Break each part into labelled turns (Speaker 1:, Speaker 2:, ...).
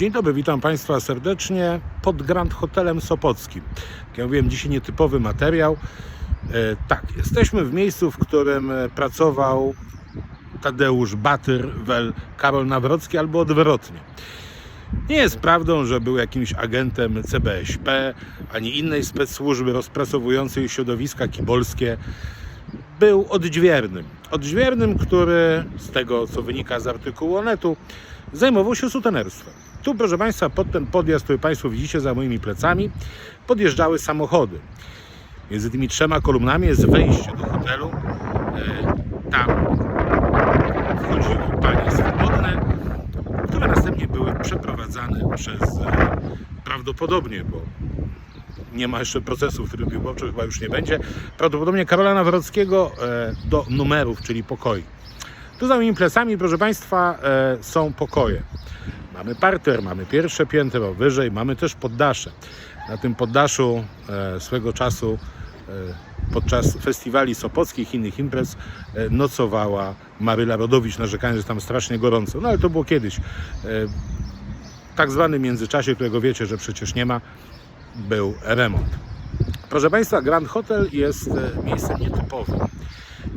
Speaker 1: Dzień dobry, witam Państwa serdecznie pod Grand Hotelem Sopockim. Jak ja mówiłem, dzisiaj nietypowy materiał. E, tak, jesteśmy w miejscu, w którym e, pracował Tadeusz Batyr, wel Karol Nawrocki albo odwrotnie. Nie jest prawdą, że był jakimś agentem CBŚP ani innej specsłużby rozpracowującej środowiska kibolskie. Był odźwiernym. Odźwiernym, który z tego, co wynika z artykułu Onetu, zajmował się sutenerstwem. Tu, proszę Państwa, pod ten podjazd, który Państwo widzicie za moimi plecami, podjeżdżały samochody. Między tymi trzema kolumnami jest wejście do hotelu. E, Tam wchodziły panie swobodne, które następnie były przeprowadzane przez e, prawdopodobnie, bo nie ma jeszcze procesu w trybie wyborczym, chyba już nie będzie, prawdopodobnie Karola Nawrockiego e, do numerów, czyli pokoi. Tu za moimi plecami, proszę Państwa, e, są pokoje. Mamy parter, mamy pierwsze piętro, wyżej mamy też poddasze. Na tym poddaszu e, swego czasu e, podczas festiwali sopockich i innych imprez nocowała Maryla Rodowicz, narzekając, że tam strasznie gorąco. No ale to było kiedyś. Tak zwanym międzyczasie, którego wiecie, że przecież nie ma, był remont. Proszę Państwa, Grand Hotel jest miejscem nietypowym.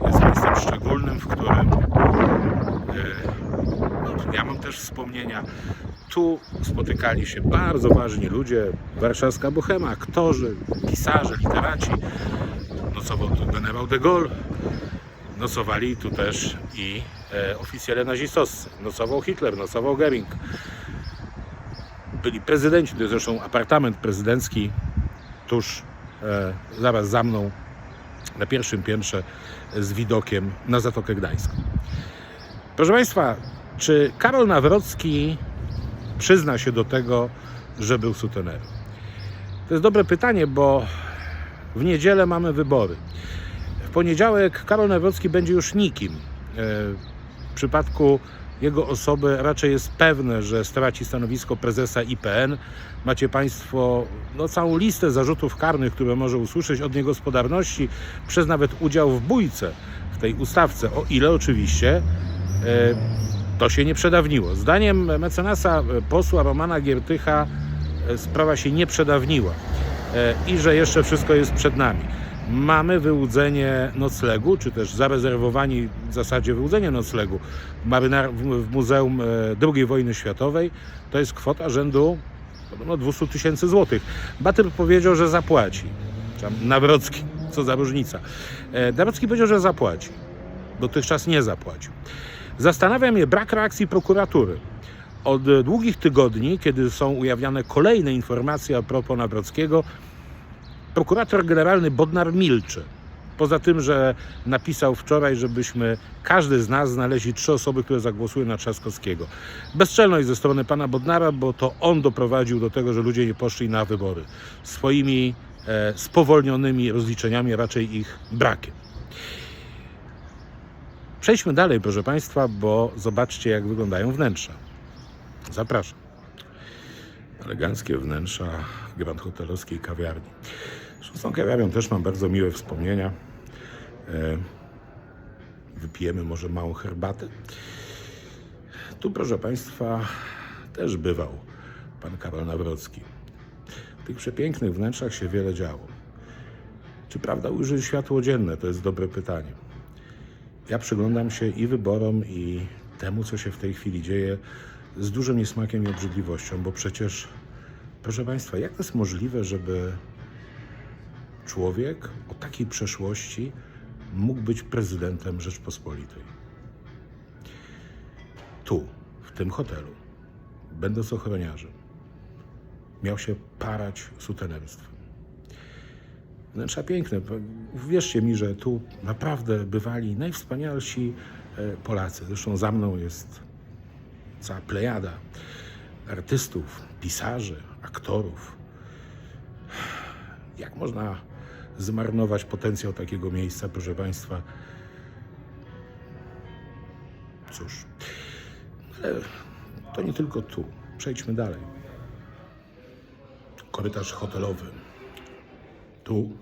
Speaker 1: Jest miejscem szczególnym, w którym no, ja mam też wspomnienia. Tu spotykali się bardzo ważni ludzie, warszawska bohema, aktorzy, pisarze, literaci. Nocował tu generał de Gaulle, nocowali tu też i e, oficjele nazistowscy. Nocował Hitler, nocował Goering. Byli prezydenci, to jest zresztą apartament prezydencki tuż e, zaraz za mną na pierwszym piętrze z widokiem na Zatokę Gdańską. Proszę Państwa, czy Karol Nawrocki przyzna się do tego, że był sutenerem? To jest dobre pytanie, bo w niedzielę mamy wybory. W poniedziałek Karol Nawrocki będzie już nikim. E, W przypadku jego osoby raczej jest pewne, że straci stanowisko prezesa IPN. Macie Państwo no, całą listę zarzutów karnych, które może usłyszeć od niegospodarności, przez nawet udział w bójce w tej ustawce, o ile oczywiście e, to się nie przedawniło. Zdaniem mecenasa e, posła Romana Giertycha e, sprawa się nie przedawniła i że jeszcze wszystko jest przed nami. Mamy wyłudzenie noclegu, czy też zarezerwowani w zasadzie wyłudzenie noclegu marynar w, Muzeum e, II wojny światowej. To jest kwota rzędu podobno 200 tysięcy złotych. Batyr powiedział, że zapłaci. Nawrocki, co za różnica. E, Nawrocki powiedział, że zapłaci. Dotychczas nie zapłacił. Zastanawia mnie brak reakcji prokuratury. Od długich tygodni, kiedy są ujawniane kolejne informacje a propos Nawrockiego, prokurator generalny Bodnar milczy. Poza tym, że napisał wczoraj, żebyśmy każdy z nas znaleźli trzy osoby, które zagłosują na Trzaskowskiego. Bezczelność ze strony pana Bodnara, bo to on doprowadził do tego, że ludzie nie poszli na wybory. Swoimi e, spowolnionymi rozliczeniami, raczej ich brakiem. Przejdźmy dalej, proszę Państwa, bo zobaczcie, jak wyglądają wnętrza. Zapraszam. Eleganckie wnętrza Grand Hotelowskiej kawiarni. Z tą kawiarnią też mam bardzo miłe wspomnienia. E, Wypijemy może małą herbatę. Tu, proszę Państwa, też bywał pan Karol Nawrocki. W tych przepięknych wnętrzach się wiele działo. Czy prawda ujrzy światło dzienne? To jest dobre pytanie. Ja przyglądam się i wyborom, i temu, co się w tej chwili dzieje, z dużym niesmakiem i obrzydliwością, bo przecież, proszę Państwa, jak to jest możliwe, żeby człowiek o takiej przeszłości mógł być prezydentem Rzeczpospolitej? Tu, w tym hotelu, będąc ochroniarzem, miał się parać sutenerstwem. Wnętrza piękne. Wierzcie mi, że tu naprawdę bywali najwspanialsi e, Polacy. Zresztą za mną jest cała plejada artystów, pisarzy, aktorów. Jak można zmarnować potencjał takiego miejsca, proszę Państwa? Cóż, ale to nie tylko tu. Przejdźmy dalej. Korytarz hotelowy. Tu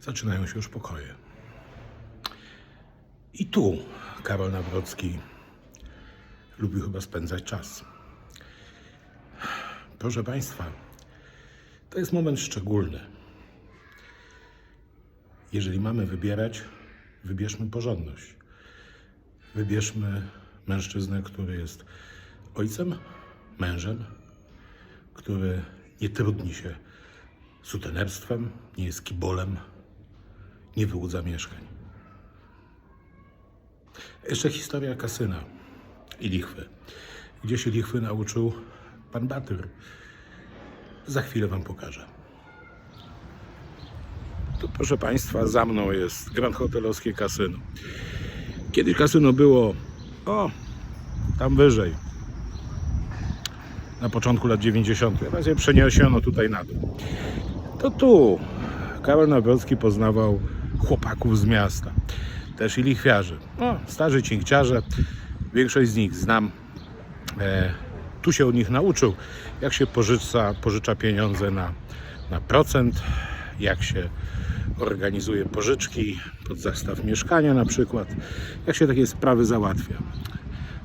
Speaker 1: zaczynają się już pokoje. I tu Karol Nawrocki lubił chyba spędzać czas. Proszę Państwa, to jest moment szczególny. Jeżeli mamy wybierać, wybierzmy porządność. Wybierzmy mężczyznę, który jest ojcem, mężem, który nie trudni się sutenerstwem, nie jest kibolem, nie wyłudza mieszkań. Jeszcze historia kasyna i lichwy. Gdzie się lichwy nauczył pan Batyr? Za chwilę wam pokażę. Tu, proszę Państwa, za mną jest Grand Hotelowskie kasyno. Kiedyś kasyno było, o, tam wyżej, na początku lat 90. Teraz je przeniesiono tutaj na dół. To tu Karol Nawrocki poznawał chłopaków z miasta, też i lichwiarzy. No, starzy cinkciarze, większość z nich znam. E, tu się od nich nauczył, jak się pożycza, pożycza pieniądze na, na procent, jak się organizuje pożyczki pod zastaw mieszkania na przykład, jak się takie sprawy załatwia.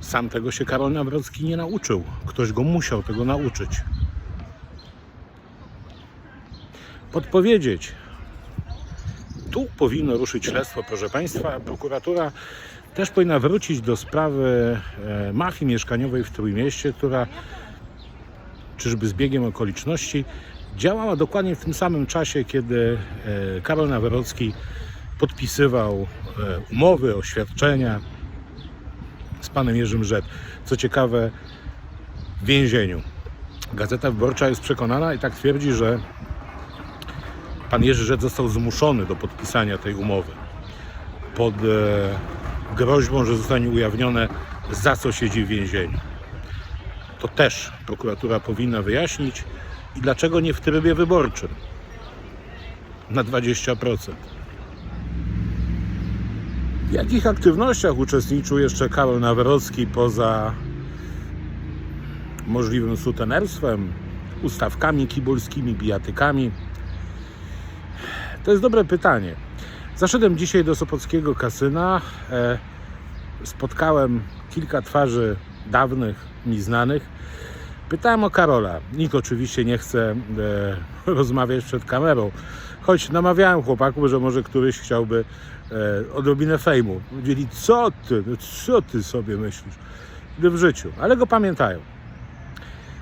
Speaker 1: Sam tego się Karol Nawrocki nie nauczył. Ktoś go musiał tego nauczyć. Podpowiedzieć. Tu powinno ruszyć śledztwo, proszę Państwa. Prokuratura też powinna wrócić do sprawy e, mafii mieszkaniowej w Trójmieście, która czyżby z biegiem okoliczności działała dokładnie w tym samym czasie, kiedy e, Karol Nawrocki podpisywał e, umowy, oświadczenia z panem Jerzym Rzet. Co ciekawe, w więzieniu. Gazeta Wyborcza jest przekonana i tak twierdzi, że pan Jerzy Rzet został zmuszony do podpisania tej umowy pod e, groźbą, że zostanie ujawnione, za co siedzi w więzieniu. To też prokuratura powinna wyjaśnić i dlaczego nie w trybie wyborczym na 20%. W jakich aktywnościach uczestniczył jeszcze Karol Nawrocki poza możliwym sutenerstwem, ustawkami kibulskimi, bijatykami? To jest dobre pytanie. Zaszedłem dzisiaj do Sopockiego kasyna. E, spotkałem kilka twarzy dawnych, mi znanych. Pytałem o Karola. Nikt oczywiście nie chce e, rozmawiać przed kamerą, choć namawiałem chłopaków, że może któryś chciałby e, odrobinę fejmu. Powiedzieli, co ty, no co ty sobie myślisz? W życiu, ale go pamiętają.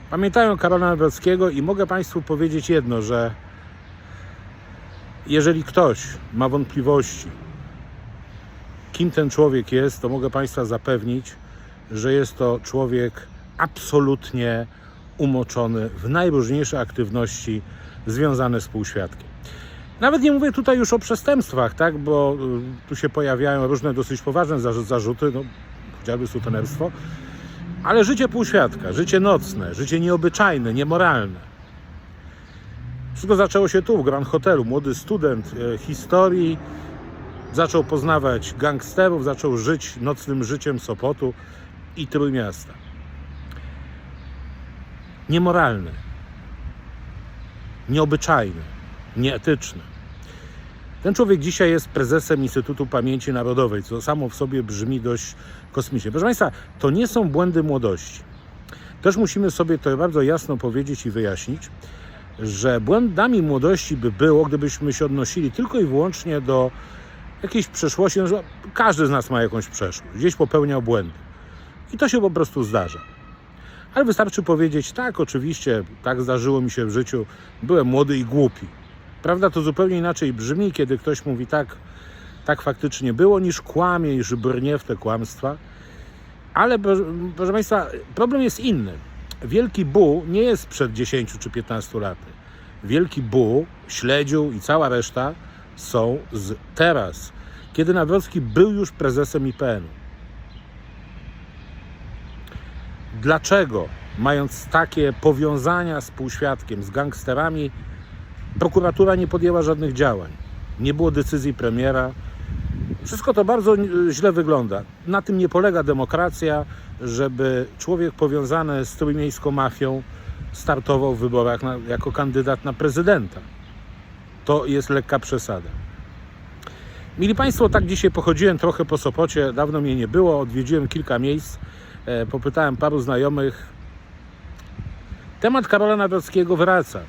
Speaker 1: Pamiętają Karola Nawrockiego i mogę Państwu powiedzieć jedno, że jeżeli ktoś ma wątpliwości, kim ten człowiek jest, to mogę Państwa zapewnić, że jest to człowiek absolutnie umoczony w najróżniejsze aktywności związane z półświadkiem. Nawet nie mówię tutaj już o przestępstwach, tak, bo y, tu się pojawiają różne dosyć poważne zarzu- zarzuty, no, chociażby sutenerstwo, ale życie półświadka, życie nocne, życie nieobyczajne, niemoralne. Wszystko zaczęło się tu, w Grand Hotelu. Młody student e, historii zaczął poznawać gangsterów, zaczął żyć nocnym życiem Sopotu i Trójmiasta. Niemoralne, nieobyczajne, nieetyczne. Ten człowiek dzisiaj jest prezesem Instytutu Pamięci Narodowej, co samo w sobie brzmi dość kosmicznie. Proszę Państwa, to nie są błędy młodości. Też musimy sobie to bardzo jasno powiedzieć i wyjaśnić, że błędami młodości by było, gdybyśmy się odnosili tylko i wyłącznie do jakiejś przeszłości. No, każdy z nas ma jakąś przeszłość, gdzieś popełniał błędy. I to się po prostu zdarza. Ale wystarczy powiedzieć, tak, oczywiście, tak zdarzyło mi się w życiu, byłem młody i głupi. Prawda to zupełnie inaczej brzmi, kiedy ktoś mówi tak, tak faktycznie było, niż kłamie, niż brnie w te kłamstwa. Ale proszę Państwa, problem jest inny. Wielki Bu nie jest sprzed 10 czy 15 lat. Wielki Bu, Śledziu i cała reszta są z teraz, kiedy Nawrocki był już prezesem IPN-u. Dlaczego, mając takie powiązania z półświadkiem, z gangsterami, prokuratura nie podjęła żadnych działań? Nie było decyzji premiera. Wszystko to bardzo źle wygląda. Na tym nie polega demokracja, żeby człowiek powiązany z trójmiejską mafią startował w wyborach na, jako kandydat na prezydenta. To jest lekka przesada. Mili Państwo, tak dzisiaj pochodziłem trochę po Sopocie, dawno mnie nie było, odwiedziłem kilka miejsc, popytałem paru znajomych. Temat Karola Nawrockiego wraca.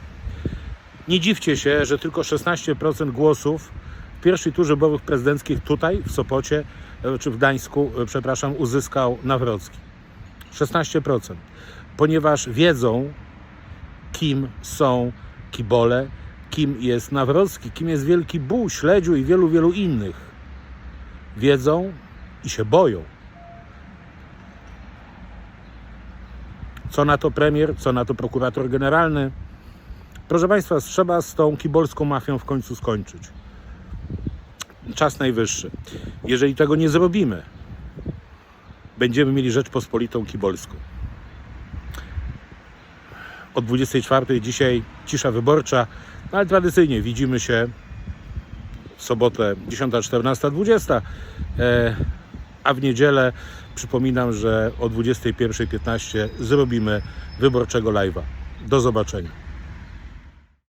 Speaker 1: Nie dziwcie się, że tylko 16% głosów w pierwszej turze wyborów prezydenckich tutaj, w Sopocie, e, czy w Gdańsku, e, przepraszam, uzyskał Nawrocki. 16%. Ponieważ wiedzą, kim są kibole, kim jest Nawrocki, kim jest Wielki Buł, Śledziu i wielu, wielu innych. Wiedzą i się boją. Co na to premier, co na to prokurator generalny. Proszę Państwa, trzeba z tą kibolską mafią w końcu skończyć. Czas najwyższy. Jeżeli tego nie zrobimy, będziemy mieli Rzeczpospolitą kibolską. Od 24 dzisiaj cisza wyborcza, no ale tradycyjnie widzimy się w sobotę 10, 14, 20, e, a w niedzielę przypominam, że o 21.15 zrobimy wyborczego live'a. Do zobaczenia.